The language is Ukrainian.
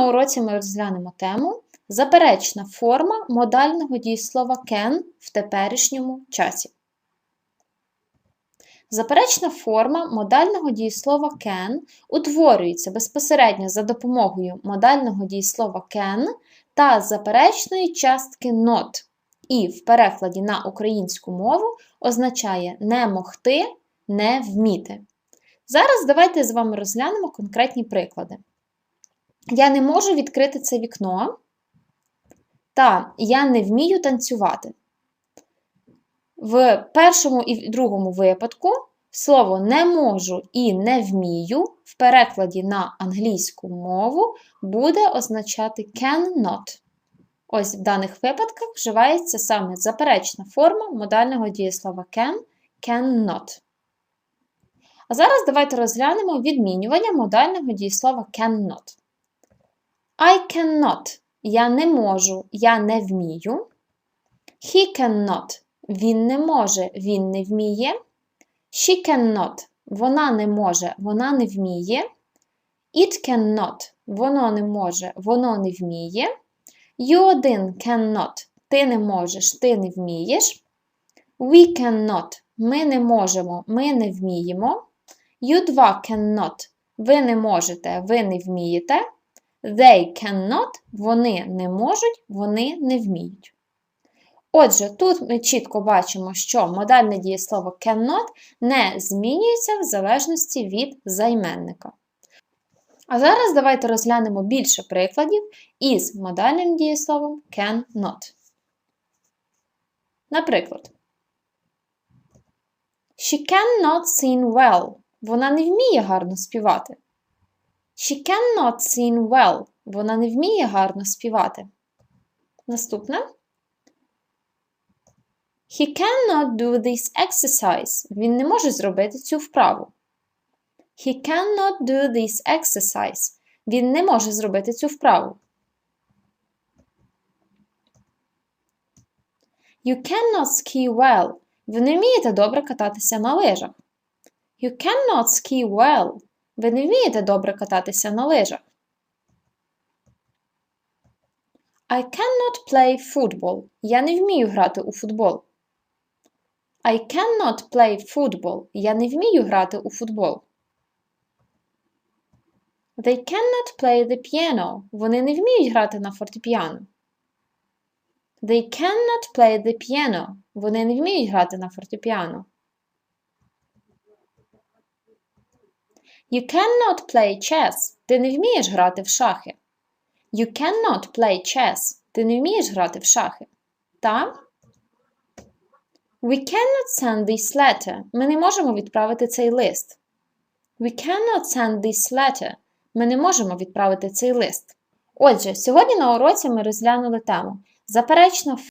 На уроці ми розглянемо тему заперечна форма модального дієслова can в теперішньому часі. Заперечна форма модального дієслова can утворюється безпосередньо за допомогою модального дієслова can та заперечної частки not і в перекладі на українську мову означає не могти, не вміти. Зараз давайте з вами розглянемо конкретні приклади. Я не можу відкрити це вікно, та я не вмію танцювати. В першому і другому випадку слово не можу і не вмію в перекладі на англійську мову буде означати cannot. Ось в даних випадках вживається саме заперечна форма модального дієслова can, cannot. А зараз давайте розглянемо відмінювання модального дієслова cannot. I cannot. Я не можу, я не вмію. He cannot. Він не може, він не вміє. She cannot. Вона не може, вона не вміє. It cannot. Воно не може, воно не вміє. You один cannot. Ти не можеш, ти не вмієш. We cannot. Ми не можемо, ми не вміємо. You два cannot. Ви не можете, ви не вмієте. They cannot. Вони не можуть, вони не вміють. Отже, тут ми чітко бачимо, що модальне дієслово cannot не змінюється в залежності від займенника. А зараз давайте розглянемо більше прикладів із модальним дієсловом cannot. Наприклад, She cannot sing well. Вона не вміє гарно співати. She cannot sing well. Вона не вміє гарно співати. Наступне. He cannot do this exercise. Він не може зробити цю вправу. He cannot do this exercise. Він не може зробити цю вправу. You cannot ski well. Ви не вмієте добре кататися на лижах. You cannot ski well. Ви не вмієте добре кататися на лижах. I cannot play football. Я не вмію грати у футбол. I cannot play football. Я не вмію грати у футбол. They cannot play the piano. Вони не вміють грати на фортепіано. They cannot play the piano. Вони не вміють грати на фортепіано. You cannot play chess. Ти не вмієш грати в шахи. You cannot play chess. Ти не вмієш грати в шахи. Та? We cannot send this letter. Ми не можемо відправити цей лист. We cannot send this letter. Ми не можемо відправити цей лист. Отже, сьогодні на уроці ми розглянули тему заперечна